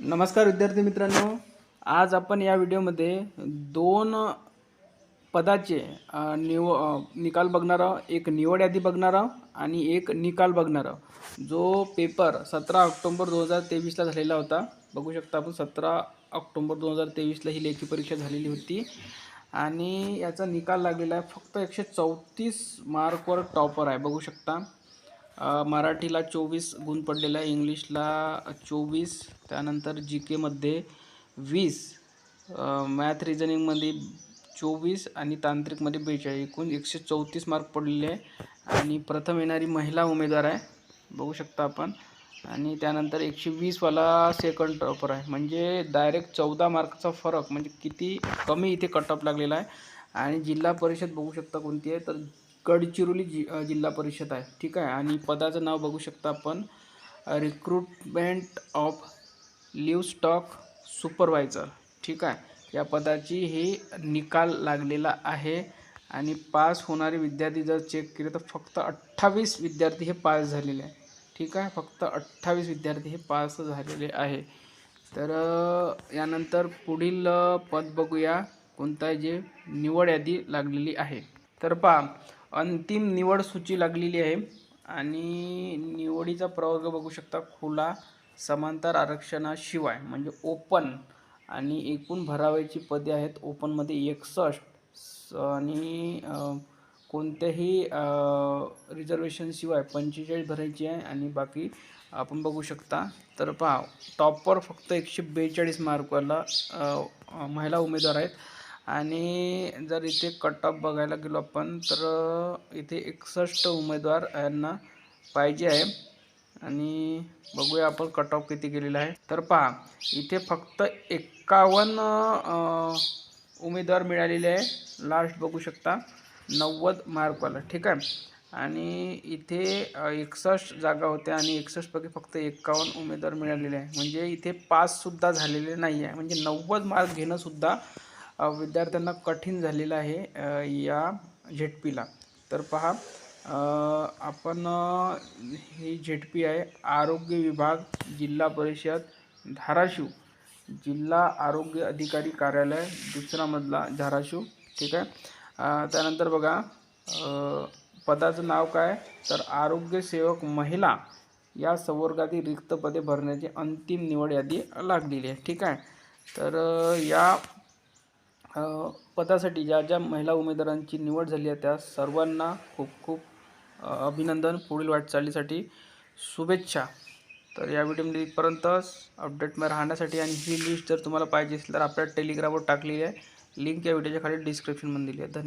नमस्कार विद्यार्थी मित्रांनो. आज आपण या व्हिडिओमध्ये दोन पदाचे निव निकाल बघणार आहोत. एक निवड यादी बघणार आहोत आणि एक निकाल बघणार आहोत. जो पेपर सतरा ऑक्टोंबर दोन हजार तेवीसला झालेला होता. बघू शकता आपण सतरा ऑक्टोंबर दोन हजार तेवीसला ही लेखी परीक्षा झालेली होती. आणि याचा निकाल लागलेला आहे. फक्त एकशे चौतीस मार्कवर टॉपर आहे. बघू शकता. मराठीला चोवीस गुण पडलेला आहे इंग्लिशला चोवीस त्यानंतर जी केमध्ये वीस मॅथ रिझनिंगमध्ये चोवीस आणि तांत्रिकमध्ये बेचाळीस. एकूण एकशे चौतीस मार्क पडलेले आहे. आणि प्रथम येणारी महिला उमेदवार आहे बघू शकता आपण. आणि त्यानंतर एकशे वीसवाला सेकंड टॉपर आहे. म्हणजे डायरेक्ट चौदा मार्कचा फरक म्हणजे किती कमी इथे कट ऑफ लागलेला आहे. आणि जिल्हा परिषद बघू शकता कोणती आहे तर गडचिरोली जि जिल्हा परिषद आहे. ठीक आहे? आणि पदाचं नाव बघू शकता आपण. Recruitment of livestock supervisor ठीक आहे? या पदाची ही निकाल लागलेला आहे. आणि पास होणारे विद्यार्थी जर चेक केले तर फक्त अठ्ठावीस विद्यार्थी हे पास झालेले आहे. ठीक आहे? फक्त अठ्ठावीस विद्यार्थी हे पास झालेले आहे. तर यानंतर पुढील पद बघूया. कोणता जे निवड यादी लागलेली आहे? तर पहा अंतिम निवड सूची लागलेली आहे. आणि निवडीचा प्रवर्ग बघू शकता खुला समांतर आरक्षणाशिवाय म्हणजे ओपन आणि एकूण भरावायची पदे आहेत. ओपनमध्ये एकसष्ट स- आणि कोणत्याही रिझर्वेशनशिवाय पंचेचाळीस भरायची आहे. आणि बाकी आपण बघू शकता. तर पहा टॉपर फक्त एकशे बेचाळीस मार्कवाला महिला उमेदवार आहेत. आणि जर इथे कट ऑफ बघायला गेलो आपण तर इथे एकसष्ट उमेदवार यांना पाहिजे आहे. आणि बघूया आपण कट ऑफ किती गेलेला आहे. तर पहा इथे फक्त एक्कावन्न उमेदवार मिळालेले आहे. लास्ट बघू शकता नव्वद मार्कवाला ठीक आहे? आणि इथे एकसष्ट जागा होत्या आणि एकसष्टपैकी फक्त एक्कावन्न उमेदवार मिळालेले आहे. म्हणजे इथे पाससुद्धा झालेले नाही आहे म्हणजे नव्वद मार्क घेणंसुद्धा विद्यार्थ्यांना कठीण झालेलं आहे या झेडपीला. तर पहा आपण ही झेडपी आहे आरोग्य विभाग जिल्हा परिषद धाराशिव. जिल्हा आरोग्य अधिकारी कार्यालय दुसरा मधला धाराशिव. ठीक आहे? त्यानंतर बघा पदाचं नाव काय? तर आरोग्य सेवक महिला या संवर्गातील रिक्त पदे भरण्याची अंतिम निवड यादी लागलेली आहे. ठीक आहे? तर या पदासाठी ज्या ज्या महिला उमेदवारांची निवड झाली आहे त्या सर्वांना खूप खूप अभिनंदन. पुढील वाटचालीसाठी शुभेच्छा. तर या व्हिडिओमध्ये इथपर्यंतच अपडेटमध्ये राहण्यासाठी आणि ही लिस्ट जर तुम्हाला पाहिजे असेल तर आपल्या टेलिग्रामवर टाकलेली आहे. लिंक या व्हिडिओच्या खाली डिस्क्रिप्शनमध्ये दिली आहे. धन्यवाद.